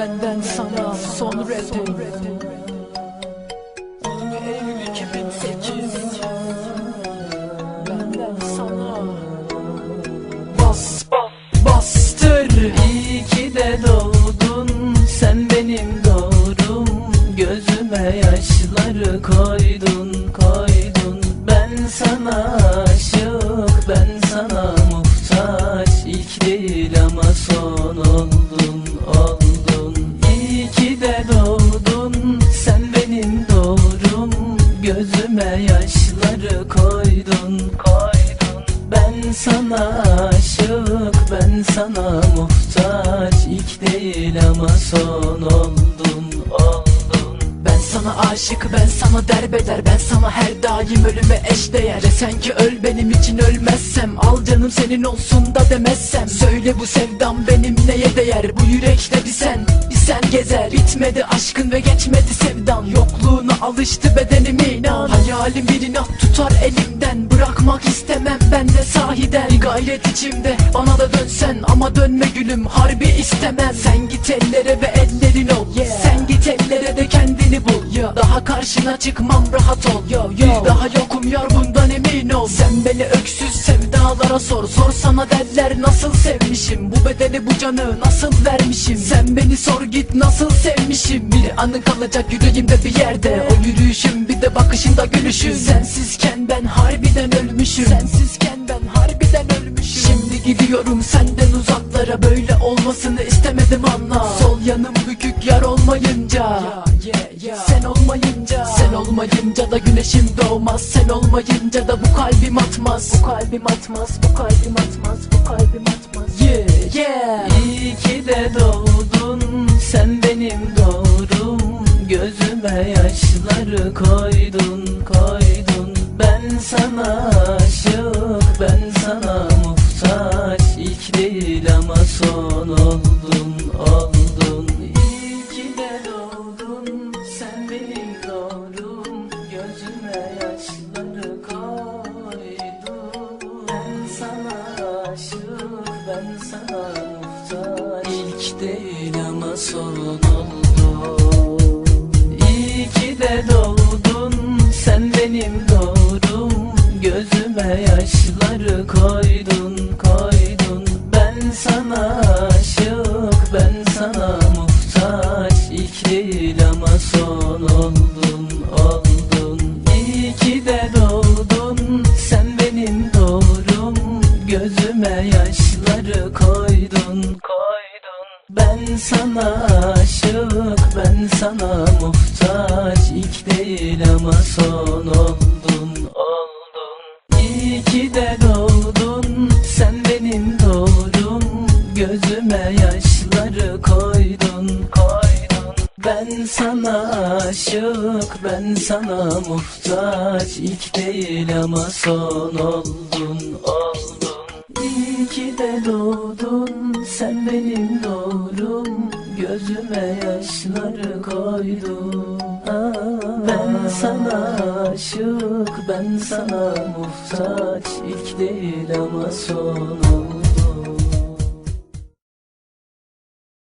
benden sana son 20 Eylül 2008 Benden sana. Bas bas bastır. İyi de doğdun. Sen benim doğrum Gözüme yaşları koydun koydun. Ben sana aşık Ben sana aşık ben sana muhtaç. İlk değil ama son oldun oldun. Ben sana aşık ben sana derbeder. Ben sana her daim ölüme eşdeğer. Desen ki öl benim için ölmezsem Al canım senin olsun da demezsem. Söyle bu sevdam benim neye değer? Bu yürekte bir sen bir sen gezer. Bitmedi aşkın ve geçmedi sevdan Yokluğuna alıştı bedenim inan. Hayalim bir inat tutar elimden. Bırakmak istemem ben de sahiden. Bir gayret içimde. Bana da dönsen Ama dönme gülüm. Harbi istemem. Sen git ellere ve ellerin ol. Sen git ellere de kendini bul. Daha karşına çıkmam rahat ol. Bir daha yokum sevdalara sor Sor sana derler nasıl sevmişim? Bu bedeli bu canı nasıl vermişim? Sen beni sor git nasıl sevmişim? Bir anın kalacak yüreğimde bir yerde. O yürüyüşüm bir de bakışında gülüşüm. Sensizken ben harbiden ölmüşüm. Sensizken ben harbiden ölmüşüm. Şimdi gidiyorum senden uzaklara. Böyle olmasını istemedim anla. Sol yanım bükük yar olmayınca olmayınca da güneşim doğmaz. Sen olmayınca da bu kalbim atmaz. Bu kalbim atmaz Bu kalbim atmaz Bu kalbim atmaz. Yeah yeah. İyi ki de doğdun sen benim doğrum Gözüme yaşları koydun koydun. Ben sana aşık ben sana muhtaç. İlk değil ama son oldun oldun. İyi ki de doğdun sen benim doğrum aşık ben sana muhtaç İlk değil ama son oldu İyi de doğdun sen benim doğrum Gözüme yaşları koydun koydun Ben sana aşık ben sana muhtaç İlk değil ama son oldun oldun İyi de doğdun sen benim doğrum Gözüme yaşları koydun. Koydun Ben sana aşık ben sana muhtaç. İlk değil ama son oldun. Oldun İyi ki de doğdun sen benim doğrum Gözüme yaşları koydun. Koydun Ben sana aşık ben sana muhtaç. İlk değil ama son oldun oldun İyi ki de doğdun sen benim doğrum Gözüme yaşları koydun. Ben sana aşık ben sana muhtaç İlk değil ama son oldun